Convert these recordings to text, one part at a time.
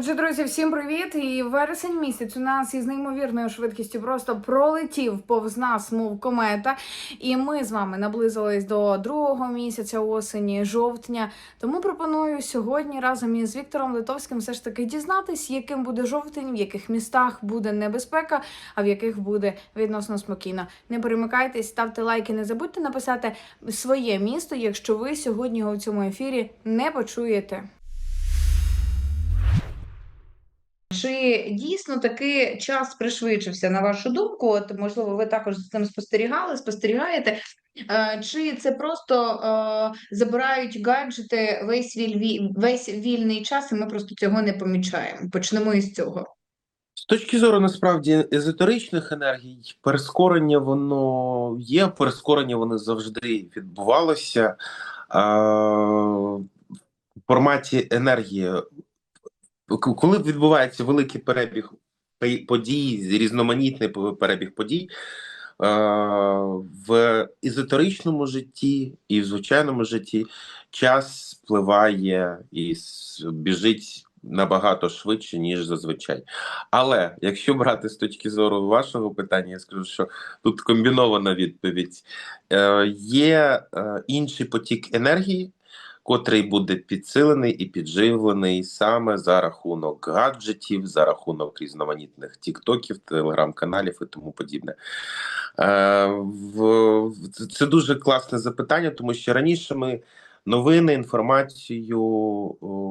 Отже, друзі, всім привіт! І вересень місяць у нас із неймовірною швидкістю просто пролетів повз нас, мов комета. І ми з вами наблизились до другого місяця осені, жовтня. Тому пропоную сьогодні разом із Віктором Литовським все ж таки дізнатись, яким буде жовтень, в яких містах буде небезпека, а в яких буде відносно спокійно. Не перемикайтесь, ставте лайки, не забудьте написати своє місто, якщо ви сьогодні його в цьому ефірі не почуєте. Чи дійсно таки час пришвидшився, на вашу думку? От, можливо, ви також з цим спостерігали, спостерігаєте? Е, Чи це просто е, забирають гаджети весь, віль, весь вільний час, і ми просто цього не помічаємо? Почнемо із цього. З точки зору насправді езотеричних енергій, перескорення воно є, перескорення воно завжди відбувалося. А, в форматі енергії, коли відбувається великий перебіг подій, різноманітний перебіг подій, в езотеричному житті і в звичайному житті час спливає і біжить набагато швидше, ніж зазвичай. Але якщо брати з точки зору вашого питання, я скажу, що тут комбінована відповідь. Е, є е, інший потік енергії, котрий буде підсилений і підживлений саме за рахунок гаджетів, за рахунок різноманітних тіктоків, телеграм-каналів і тому подібне. Е, це дуже класне запитання, тому що раніше ми новини, інформацію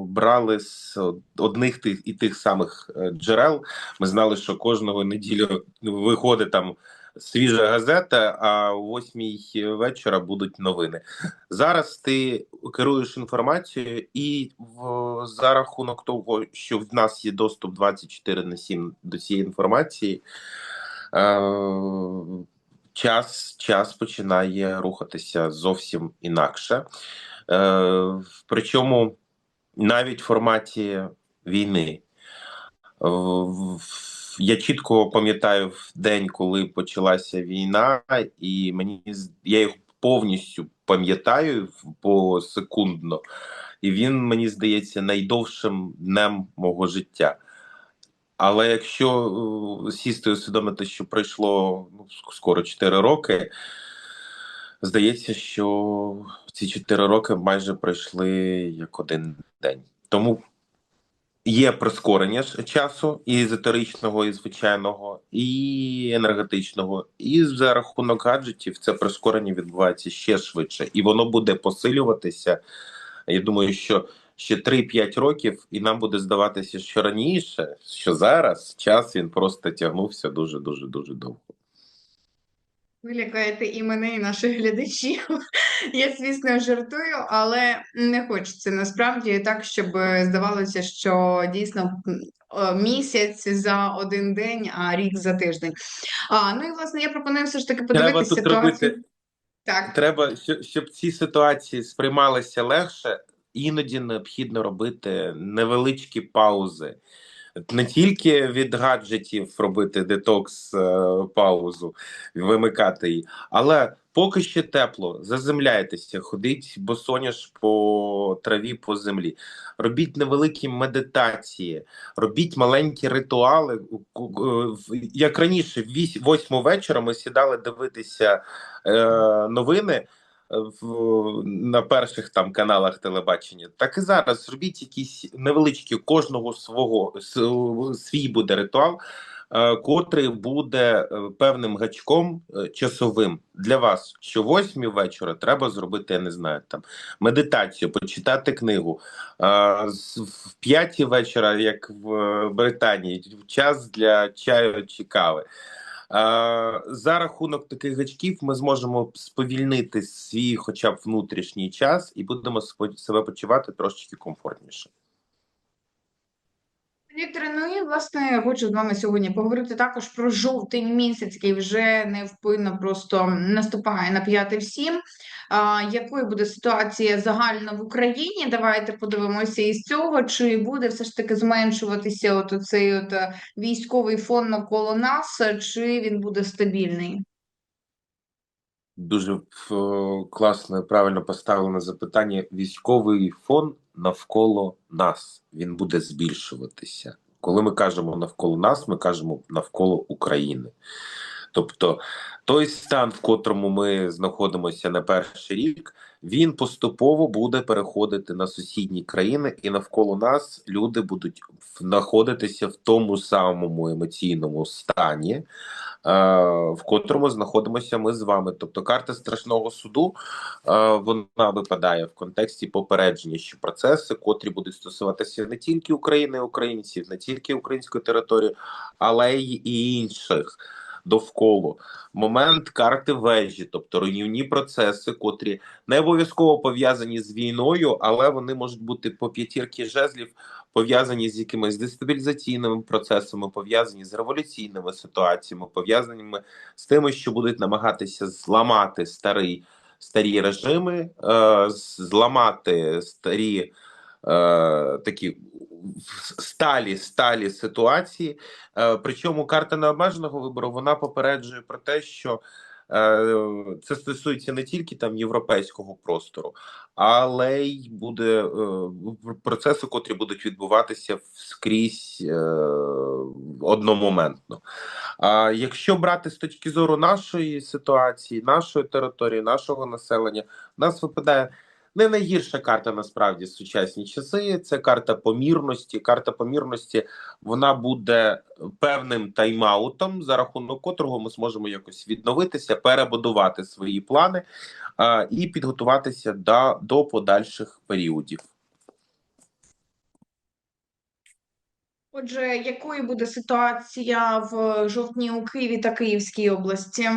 брали з одних тих і тих самих е, джерел. Ми знали, що кожного неділю виходить там свіжа газета, а о восьмій вечора будуть новини. Зараз ти керуєш інформацією, і в, за рахунок того, що в нас є доступ 24 на 7 до цієї інформації. Е, час, час починає рухатися зовсім інакше. Е, причому навіть в форматі війни. В- Я чітко пам'ятаю в день, коли почалася війна, і мені я його повністю пам'ятаю посекундно, і він мені здається найдовшим днем мого життя. Але якщо е, сісти усвідомити, що пройшло ну, скоро 4 роки, здається, що ці 4 роки майже пройшли як один день. Тому є прискорення часу і езотеричного, і звичайного, і енергетичного. І за рахунок гаджетів це прискорення відбувається ще швидше, і воно буде посилюватися. Я думаю, що ще 3-5 років, і нам буде здаватися, що раніше, що зараз час він просто тягнувся дуже, дуже, дуже довго. Ви лякаєте і мене, і наших глядачів. Я, звісно, жартую, але не хочеться насправді так, щоб е, здавалося, що дійсно місяць за один день, а рік за тиждень. А, ну і власне я пропоную все ж таки подивитися ситуацію. робити Так, Треба, щоб ці ситуації сприймалися легше, іноді необхідно робити невеличкі паузи. Не тільки від гаджетів робити детокс е, паузу, вимикати її, але поки ще тепло, заземляйтеся, ходіть босоніж по траві по землі. Робіть невеликі медитації, робіть маленькі ритуали. Як раніше, в восьму вечора ми сідали дивитися е, новини в, на перших там каналах телебачення, так і зараз зробіть якісь невеличкі кожного свого свій буде ритуал, е, котрий буде е, певним гачком е, часовим для вас. Що восьмі вечора треба зробити, я не знаю, там медитацію, почитати книгу. В п'ятій вечора, як в Британії, час для чаю чи кави. Е, За рахунок таких гачків ми зможемо сповільнити свій, хоча б внутрішній час, і будемо себе почувати трошечки комфортніше. Вікторе, ну і власне хочу з вами сьогодні поговорити також про жовтень місяць, який вже невпинно просто наступає на п'яти всім. А, якою буде ситуація загальна в Україні? Давайте подивимося із цього, чи буде все ж таки зменшуватися от оцей от е, військовий фон навколо нас, е, чи він буде стабільний? Дуже е, класно правильно поставлене запитання. Військовий фон навколо нас. Він буде збільшуватися. Коли ми кажемо навколо нас, ми кажемо навколо України. Тобто той стан, в котрому ми знаходимося на перший рік, він поступово буде переходити на сусідні країни, і навколо нас люди будуть знаходитися в тому самому емоційному стані, е, в котрому знаходимося ми з вами. Тобто, карта страшного суду е, вона випадає в контексті попередження, що процеси, котрі будуть стосуватися не тільки України, українців, не тільки української території, але й і інших довкола. Момент карти вежі, тобто руйнівні процеси, котрі не обов'язково пов'язані з війною, але вони можуть бути по п'ятірки жезлів, пов'язані з якимись дестабілізаційними процесами, пов'язані з революційними ситуаціями, пов'язаними з тими, що будуть намагатися зламати старий старі режими, е, зламати старі е, такі сталі сталі ситуації. Е, причому карта необмеженого вибору вона попереджує про те, що е, це стосується не тільки там європейського простору, але й буде е, процеси, котрі будуть відбуватися скрізь е, одномоментно. А якщо брати з точки зору нашої ситуації, нашої території, нашого населення, у нас випадає не найгірша карта насправді сучасні часи. Це карта помірності. Карта помірності вона буде певним тайм-аутом, за рахунок котрого ми зможемо якось відновитися, перебудувати свої плани а, і підготуватися до, до подальших періодів. Отже, якою буде ситуація в жовтні у Києві та Київській області?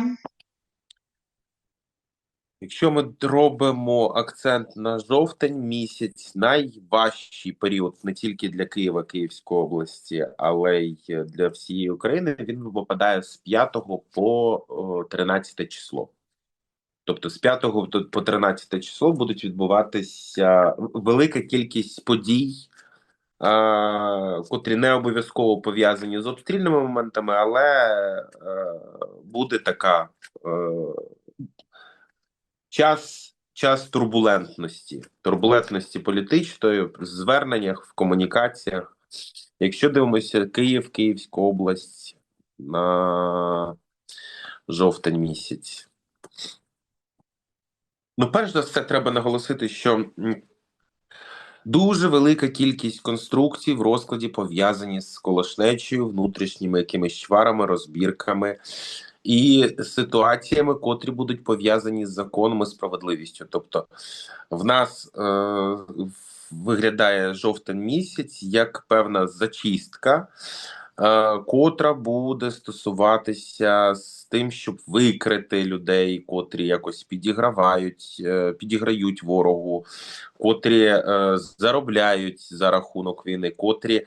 Якщо ми робимо акцент на жовтень місяць, найважчий період не тільки для Києва, Київської області, але й для всієї України, він випадає з 5 по 13 число. Тобто з 5 по 13 число будуть відбуватися велика кількість подій, котрі не обов'язково пов'язані з обстрільними моментами, але буде така. Час час турбулентності, турбулентності політичної, в зверненнях, в комунікаціях. Якщо дивимося Київ, Київська область на жовтень місяць. Ну, перш за все, треба наголосити, що дуже велика кількість конструкцій в розкладі пов'язані з колошнечою, внутрішніми якимись чварами, розбірками і ситуаціями, котрі будуть пов'язані з законом і справедливістю. Тобто, в нас е, виглядає жовтень місяць як певна зачистка. Е, котра буде стосуватися з тим, щоб викрити людей, котрі якось підігравають, е, підіграють ворогу, котрі е, заробляють за рахунок війни, котрі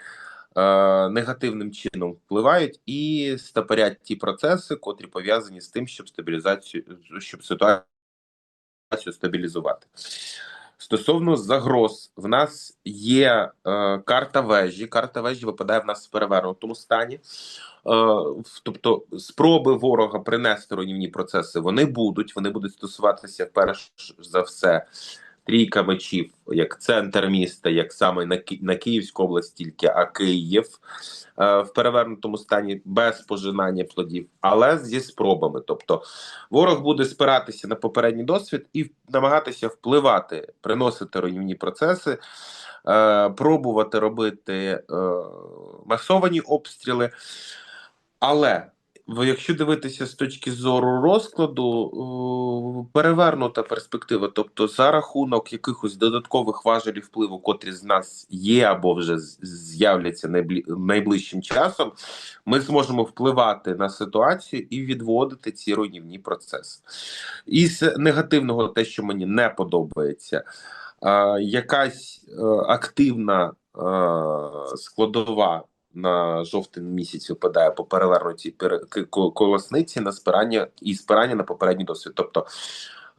негативним чином впливають і стопорять ті процеси, котрі пов'язані з тим, щоб стабілізацію, щоб ситуацію стабілізувати. Стосовно загроз, в нас є е, карта вежі. Карта вежі випадає в нас в перевернутому стані, е, тобто спроби ворога принести руйнівні процеси вони будуть. Вони будуть стосуватися перш за все трійка мечів як центр міста, як саме на Ки на Київську область, тільки а Київ е, в перевернутому стані без пожинання плодів, але зі спробами. Тобто ворог буде спиратися на попередній досвід і намагатися впливати, приносити руйнівні процеси. Е, пробувати робити е, масовані обстріли, але якщо дивитися з точки зору розкладу, перевернута перспектива, тобто за рахунок якихось додаткових важелів впливу, котрі з нас є або вже з'являться найближчим часом, ми зможемо впливати на ситуацію і відводити ці руйнівні процеси. Із негативного, те, що мені не подобається, якась е, активна е, складова на жовтень місяць випадає по перевернутій колосниці на спирання і спирання на попередній досвід. Тобто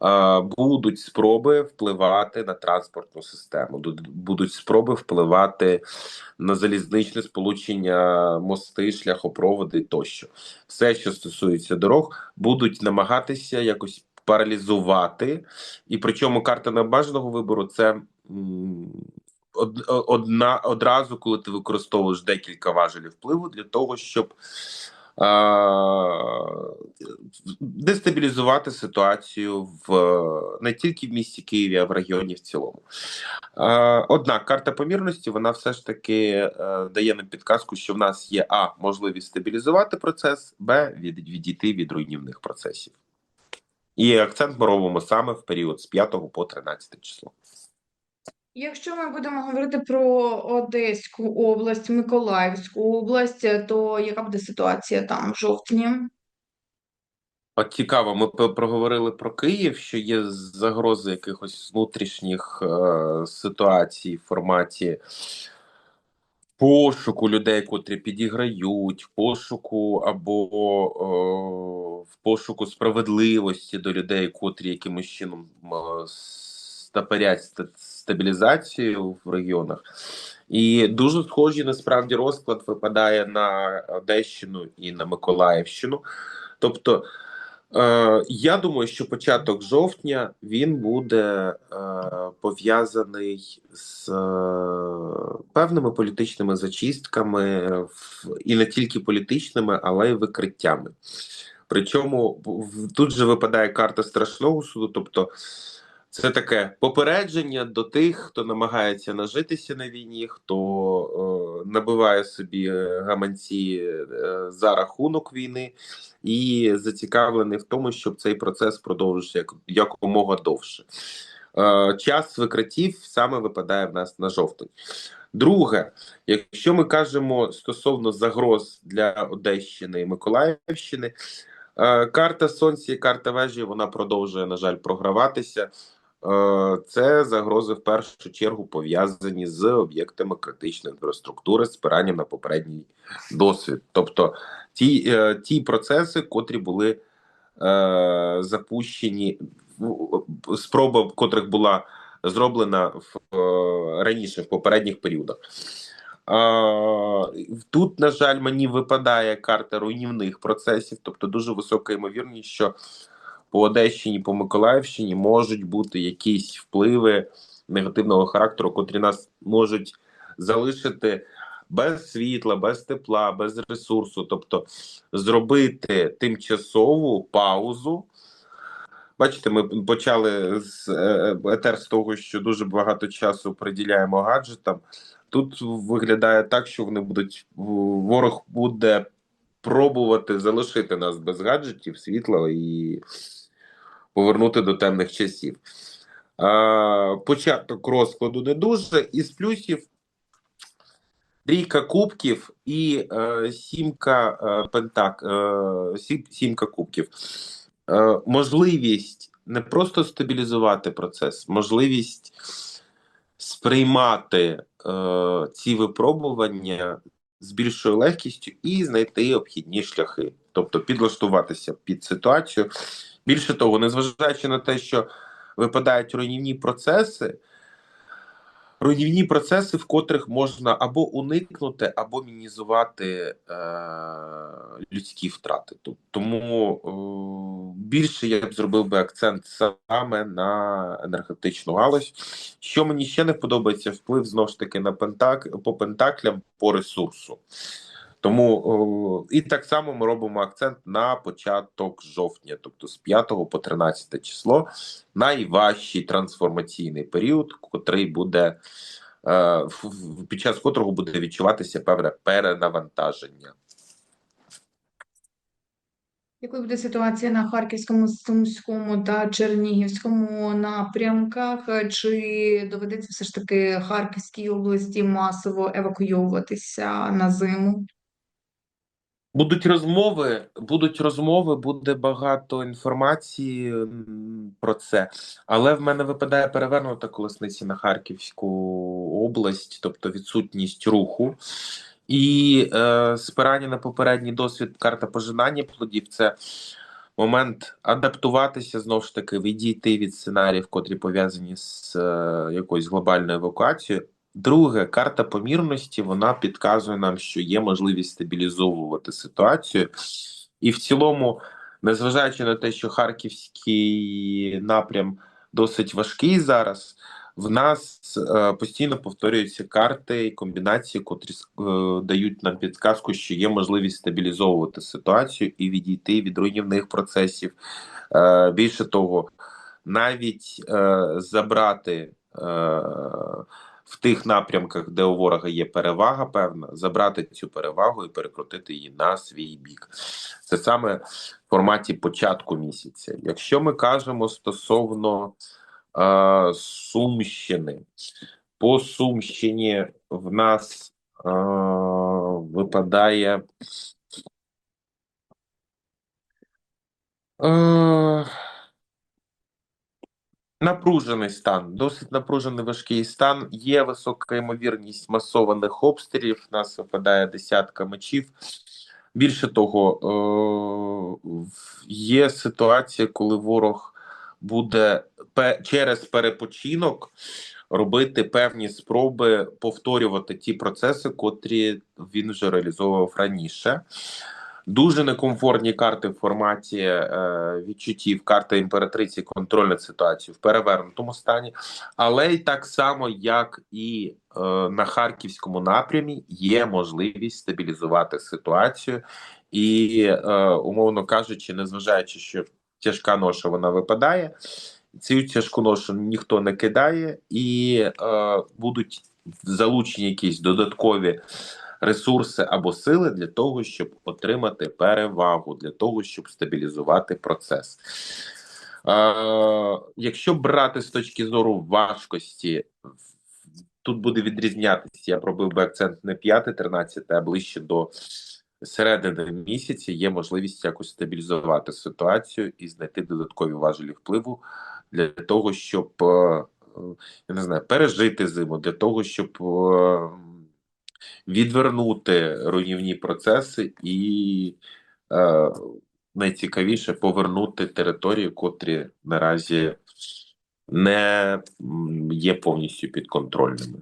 е, будуть спроби впливати на транспортну систему, будуть спроби впливати на залізничне сполучення, мости, шляхопроводи тощо. Все, що стосується дорог, будуть намагатися якось паралізувати, і причому карта небажаного вибору це одна одразу, коли ти використовуєш декілька важелів впливу для того, щоб дестабілізувати ситуацію в не тільки в місті Києві, а в регіоні в цілому. Однак карта помірності вона все ж таки е, дає нам підказку, що в нас є а можливість стабілізувати процес, б від, відійти від руйнівних процесів. І акцент ми робимо саме в період з 5 по 13 число. Якщо ми будемо говорити про Одеську область, Миколаївську область, то яка буде ситуація там в жовтні? От цікаво, ми проговорили про Київ, що є загрози якихось внутрішніх е, ситуацій в форматі пошуку людей, котрі підіграють, пошуку або е, в пошуку справедливості до людей, котрі якимось чином е, стапарять ста- стабілізацію в регіонах. І дуже схожий насправді розклад випадає на Одещину і на Миколаївщину. Тобто, е, я думаю, що початок жовтня він буде е, пов'язаний з е, певними політичними зачистками, в- і не тільки політичними, але й викриттями. Причому в- тут же випадає карта страшного суду, тобто це таке попередження до тих, хто намагається нажитися на війні, хто е, набиває собі е, гаманці е, за рахунок війни і зацікавлений в тому, щоб цей процес продовжився як, якомога довше. Е, час викриттів саме випадає в нас на жовтень. Друге, якщо ми кажемо стосовно загроз для Одещини і Миколаївщини, е, карта Сонця і карта вежі вона продовжує, на жаль, програватися. Е, Це загрози в першу чергу пов'язані з об'єктами критичної інфраструктури, спиранням на попередній досвід. Тобто ті, е, ті процеси, котрі були е, запущені, в- спроба котрих була зроблена в е, раніше, в попередніх періодах. Тут, на жаль, мені випадає карта руйнівних процесів, тобто дуже висока ймовірність, що по Одещині, по Миколаївщині можуть бути якісь впливи негативного характеру, котрі нас можуть залишити без світла, без тепла, без ресурсу, тобто зробити тимчасову паузу. Бачите, ми почали з е, етер з того, що дуже багато часу приділяємо гаджетам. Тут виглядає так, що вони будуть ворог буде пробувати залишити нас без гаджетів, світла і повернути до темних часів. А, початок розкладу не дуже. Із плюсів трійка кубків і е, сімка е, пентак, е, сім, сімка кубків. Е, можливість не просто стабілізувати процес, можливість сприймати е, ці випробування з більшою легкістю і знайти обхідні шляхи, тобто підлаштуватися під ситуацію. Більше того, незважаючи на те, що випадають руйнівні процеси, руйнівні процеси, в котрих можна або уникнути, або мінізувати е, людські втрати. Ту- Тому е, більше я б зробив би акцент саме на енергетичну галузь. Що мені ще не подобається, вплив знову ж таки на пентак по пентаклям по ресурсу. Тому і так само ми робимо акцент на початок жовтня, тобто з 5 по 13 число, найважчий трансформаційний період, котрий буде е, під час котрого буде відчуватися певне перенавантаження. Якою буде ситуація на Харківському, Сумському та Чернігівському напрямках? Чи доведеться все ж таки Харківській області масово евакуйовуватися на зиму? Будуть розмови, будуть розмови, буде багато інформації про це. Але в мене випадає перевернута колесниці на Харківську область, тобто відсутність руху. І е, спирання на попередній досвід карта пожинання плодів це момент адаптуватися знову ж таки, відійти від сценаріїв, котрі пов'язані з е, якоюсь глобальною евакуацією. Друге, карта помірності вона підказує нам, що є можливість стабілізовувати ситуацію, і в цілому, незважаючи на те, що харківський напрям досить важкий зараз, В нас е, постійно повторюються карти і комбінації, котрі е, дають нам підказку, що є можливість стабілізовувати ситуацію і відійти від руйнівних процесів. Е, більше того, навіть е, забрати е, в тих напрямках, де у ворога є перевага, певна, забрати цю перевагу і перекрутити її на свій бік. Це саме в форматі початку місяця. Якщо ми кажемо стосовно е, Сумщини, по Сумщині в нас е, випадає. Е, Напружений стан, досить напружений важкий стан. Є висока ймовірність масованих обстрілів. Нас випадає десятка мечів. Більше того, е, є ситуація, коли ворог буде через перепочинок робити певні спроби повторювати ті процеси, котрі він вже реалізовував раніше. Дуже некомфортні карти в форматі е, відчуттів, карта імператриці, контроль над ситуацією в перевернутому стані, але й так само, як і е, на харківському напрямі, є можливість стабілізувати ситуацію, і, е, умовно кажучи, незважаючи, що тяжка ноша вона випадає, цю тяжку ношу ніхто не кидає, і е, будуть залучені якісь додаткові ресурси або сили для того, щоб отримати перевагу, для того, щоб стабілізувати процес. Е, якщо брати з точки зору важкості, тут буде відрізнятися. Я пробив би акцент не 5-13, а ближче до середини місяця є можливість якось стабілізувати ситуацію і знайти додаткові важелі впливу для того, щоб е, я не знаю, пережити зиму, для того, щоб е, відвернути руйнівні процеси і е, найцікавіше повернути території, котрі наразі не є повністю підконтрольними.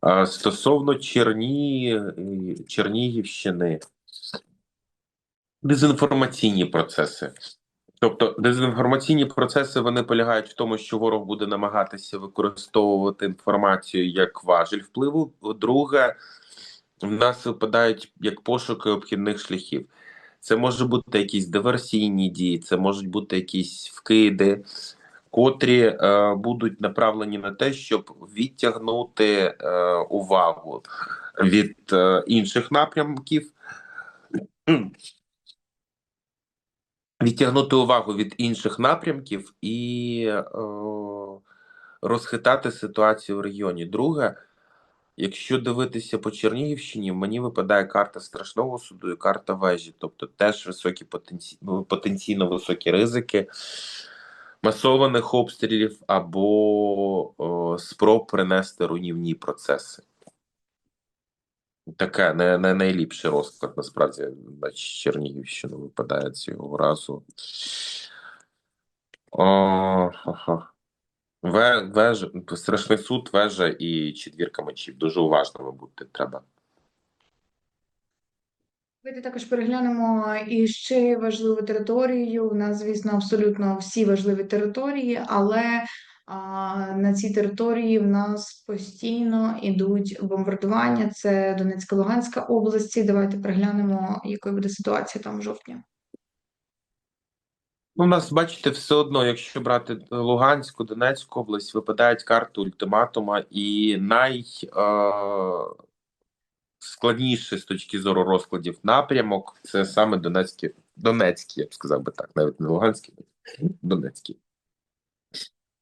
А стосовно Черні... Чернігівщини, дезінформаційні процеси. Тобто дезінформаційні процеси вони полягають в тому, що ворог буде намагатися використовувати інформацію як важіль впливу. Друге, в нас випадають як пошуки обхідних шляхів. Це може бути якісь диверсійні дії, це можуть бути якісь вкиди, котрі е, будуть направлені на те, щоб відтягнути е, увагу від е, інших напрямків. Відтягнути увагу від інших напрямків і е, розхитати ситуацію в регіоні. Друге, якщо дивитися по Чернігівщині, мені випадає карта страшного суду і карта вежі, тобто теж високі потенці... потенційно високі ризики масованих обстрілів або о, спроб принести руйнівні процеси. Таке не, не найліпший розклад, насправді, на Чернігівщину випадає цього разу. О, ага. Ве, веж, страшний суд, вежа і четвірка мечів. Дуже уважними бути треба. Давайте також переглянемо і ще важливу територію. У нас, звісно, абсолютно всі важливі території, але на цій території в нас постійно йдуть бомбардування. Це Донецька Луганська області. Давайте переглянемо, якою буде ситуація там в жовтні. Ну, у нас, бачите, все одно, якщо брати Луганську, Донецьку область, випадають карти ультиматума, і най е, з точки зору розкладів напрямок це саме Донецький, Донецький, я б сказав би так, навіть не Луганський, Донецький.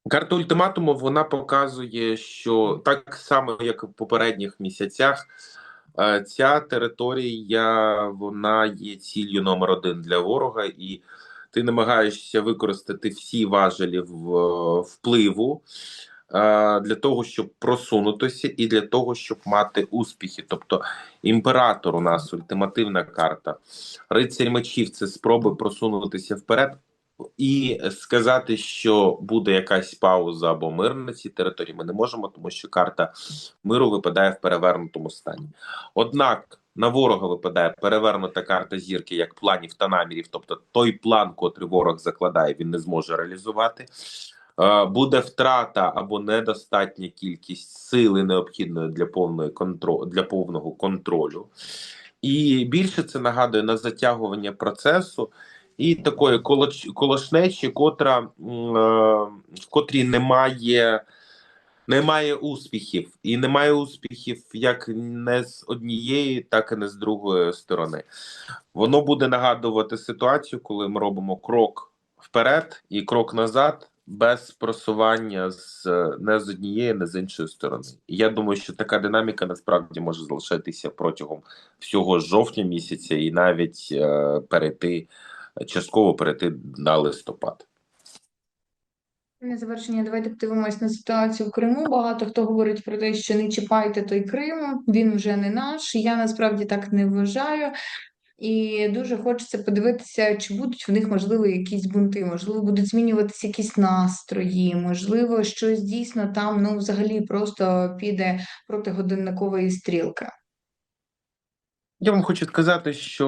Карта ультиматуму вона показує, що так само, як і в попередніх місяцях, е, ця територія вона є ціллю номер один для ворога, і ти намагаєшся використати всі важелі впливу е, для того, щоб просунутися, і для того, щоб мати успіхи. Тобто, імператор у нас ультимативна карта, рицарь мечів це спроби просунутися вперед. І сказати, що буде якась пауза або мир на цій території, ми не можемо, тому що карта миру випадає в перевернутому стані. Однак на ворога випадає перевернута карта зірки як планів та намірів, тобто той план, котрий ворог закладає, він не зможе реалізувати. е, буде втрата або недостатня кількість сили необхідної для повної контролю для повного контролю. І більше це нагадує на затягування процесу і такої колошнечі, котра е, в котрій немає. Немає успіхів, і немає успіхів як не з однієї, так і не з другої сторони. Воно буде нагадувати ситуацію, коли ми робимо крок вперед і крок назад без просування з не з однієї, не з іншої сторони. Я думаю, що така динаміка насправді може залишатися протягом всього жовтня місяця, і навіть е, перейти частково перейти на листопад. На завершення, давайте подивимось на ситуацію в Криму. Багато хто говорить про те, що не чіпайте той Крим, він вже не наш. Я насправді так не вважаю. І дуже хочеться подивитися, чи будуть в них можливо якісь бунти, можливо, будуть змінюватися якісь настрої, можливо, щось дійсно там ну взагалі просто піде проти годинникової стрілки. Я вам хочу сказати, що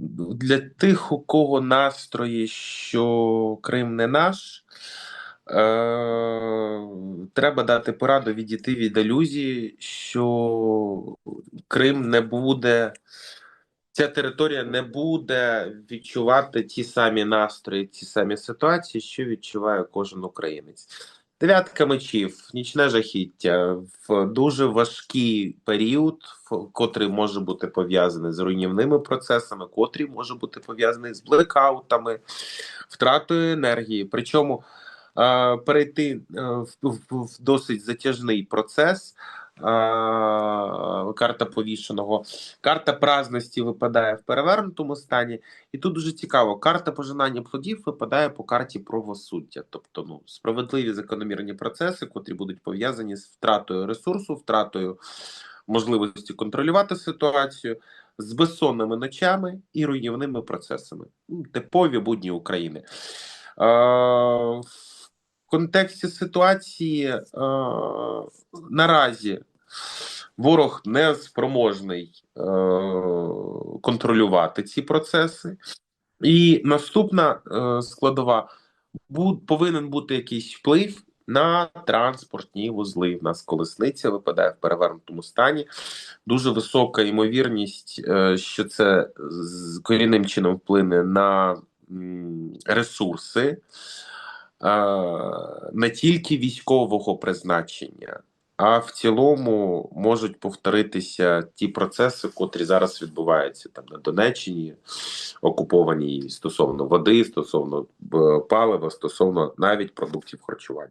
е, для тих, у кого настрої, що Крим не наш, е, треба дати пораду відійти від ілюзії, що Крим не буде, ця територія не буде відчувати ті самі настрої, ті самі ситуації, що відчуває кожен українець. Дев'ятка мечів, нічне жахіття в дуже важкий період, котрий може бути пов'язаний з руйнівними процесами, котрий може бути пов'язаний з блекаутами, втратою енергії. Причому е, перейти е, в, в, в досить затяжний процес. Карта повішеного, карта праздності випадає в перевернутому стані, і тут дуже цікаво, карта пожинання плодів випадає по карті правосуддя, тобто ну справедливі закономірні процеси, котрі будуть пов'язані з втратою ресурсу, втратою можливості контролювати ситуацію, з безсонними ночами і руйнівними процесами. Ну, Типові будні України. Е, контексті ситуації е, наразі ворог не спроможний е, контролювати ці процеси. І наступна е, складова бу, повинен бути якийсь вплив на транспортні вузли. В нас колесниця випадає в перевернутому стані. Дуже висока ймовірність, е, що це з корінним чином вплине на ресурси не тільки військового призначення. А в цілому можуть повторитися ті процеси, котрі зараз відбуваються там на Донеччині, окупованій стосовно води, стосовно е, палива, стосовно навіть продуктів харчування.